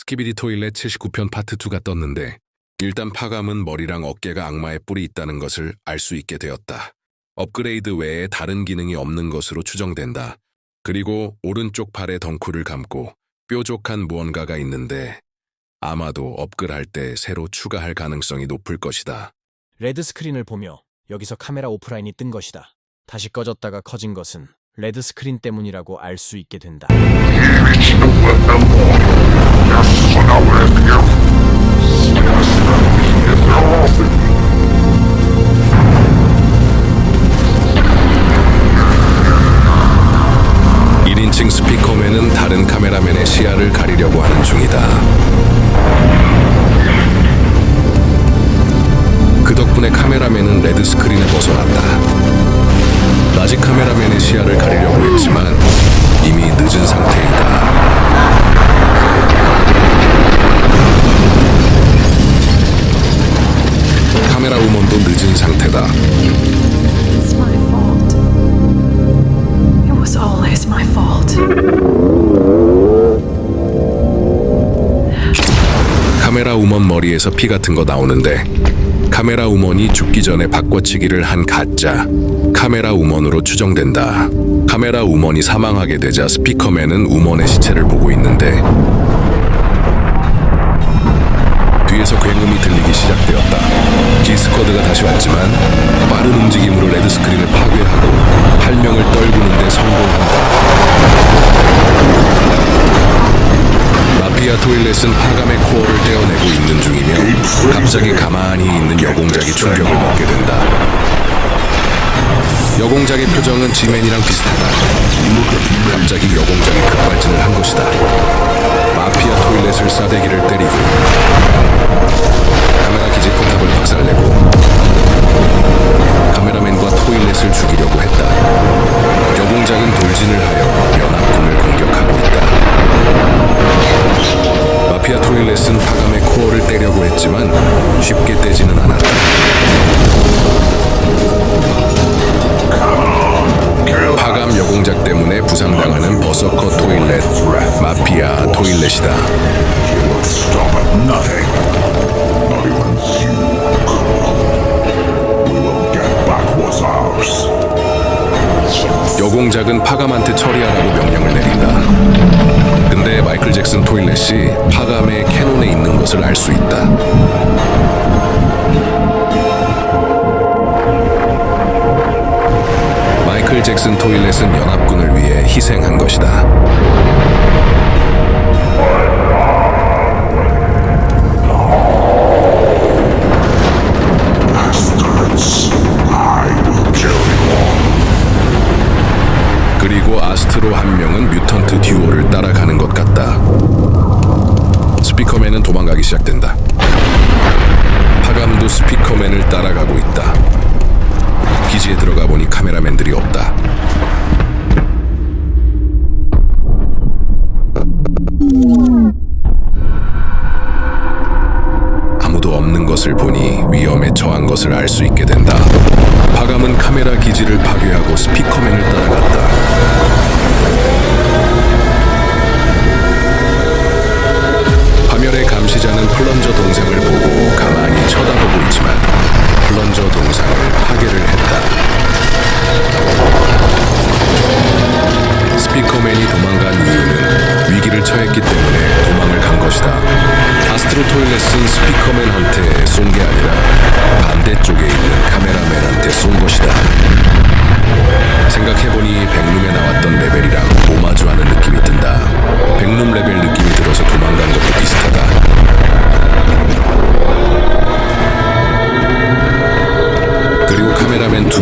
스키비디 토일렛 79편 파트 2가 떴는데 일단 파감은 머리랑 어깨가 악마의 뿔이 있다는 것을 알 수 있게 되었다. 업그레이드 외에 다른 기능이 없는 것으로 추정된다. 그리고 오른쪽 팔에 덩쿨을 감고 뾰족한 무언가가 있는데 아마도 업글할 때 새로 추가할 가능성이 높을 것이다. 레드 스크린을 보며 여기서 카메라 오프라인이 뜬 것이다. 다시 꺼졌다가 커진 것은 레드 스크린 때문이라고 알 수 있게 된다. 일인칭 스피커맨은 다른 카메라맨의 시야를 가리려고 하는 중이다. 그 덕분에 카메라맨은 레드 스크린에 벗어났다. 라지 카메라맨의 시야를 가리려고 했지만 이미 늦은 상태이다. 카메라 우먼도 늦은 상태다. It's my fault. It was always my fault. 카메라 우먼 머리에서 피 같은 거 나오는데 카메라 우먼이 죽기 전에 바꿔치기를 한 가짜 카메라 우먼으로 추정된다. 카메라 우먼이 사망하게 되자 스피커맨은 우먼의 시체를 보고 있는데 뒤에서 굉음이 들리기 시작되었다. 기스쿼드가 다시 왔지만 빠른 움직임으로 레드 스크린을 파괴하고 할 명을 떨구는데 성공한다. 마피아 토일렛은 파감의 코어를 떼어내고 있는 중이며 갑자기 가만히 있는 여공작이 충격을 먹게 된다. 여공작의 표정은 지맨이랑 비슷하다. 갑자기 여공작이 급발진을 한 것이다. 마피아 토일렛을 싸대기를 때리고 포탑을 박살내고 카메라맨과 토일렛을 죽이려고 했다. 여공작은 돌진을 하여 연합군을 공격하고 있다. 마피아 토일렛은 파감의 코어를 떼려고 했지만 쉽게 떼지는 않았다. 파감 여공작 때문에 부상당하는 버서커 토일렛, 마피아 토일렛이다. 마이클 잭슨 토일렛이 파감의 캐논에 있는 것을 알 수 있다. 마이클 잭슨 토일렛은 연합군을 위해 희생한 것이다. 아스트로 한 명은 뮤턴트 듀오를 따라가는 것 같다. 스피커맨은 도망가기 시작된다. 파감도 스피커맨을 따라가고 있다. 기지에 들어가 보니 카메라맨들이 없다. 아무도 없는 것을 보니 위험에 처한 것을 알 수 있게 된다. 파감은 카메라 기지를 파괴하고 스피커맨을 따라갔다. 파멸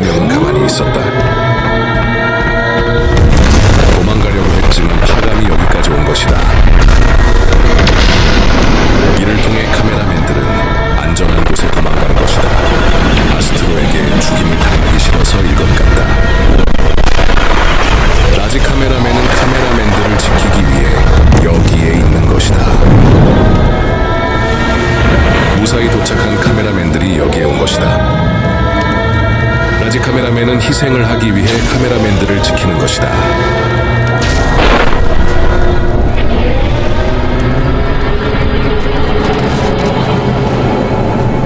명은 가만히 있었다. 도망가려고 했지만 파감이 여기까지 온 것이다. 이를 통해 카메라맨들은 안전한 곳에 도망간 것이다. 아스트로에게 죽임을 당하기 싫어서 일 것 같다. 라지 카메라맨은 카메라맨들을 지키기 위해 여기에 있는 것이다. 무사히 도착한 카메라맨 카메라맨은 희생을 하기 위해 카메라맨들을 지키는 것이다.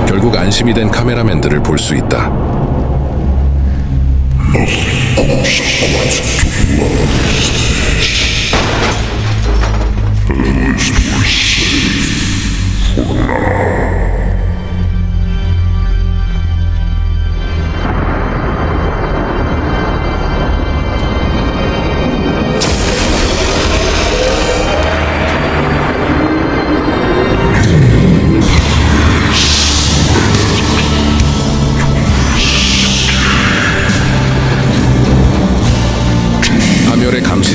결국 안심이 된 카메라맨들을 볼 수 있다.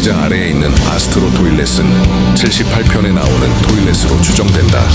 주장 아래에 있는 아스트로 토일렛은 78편에 나오는 토일렛으로 추정된다.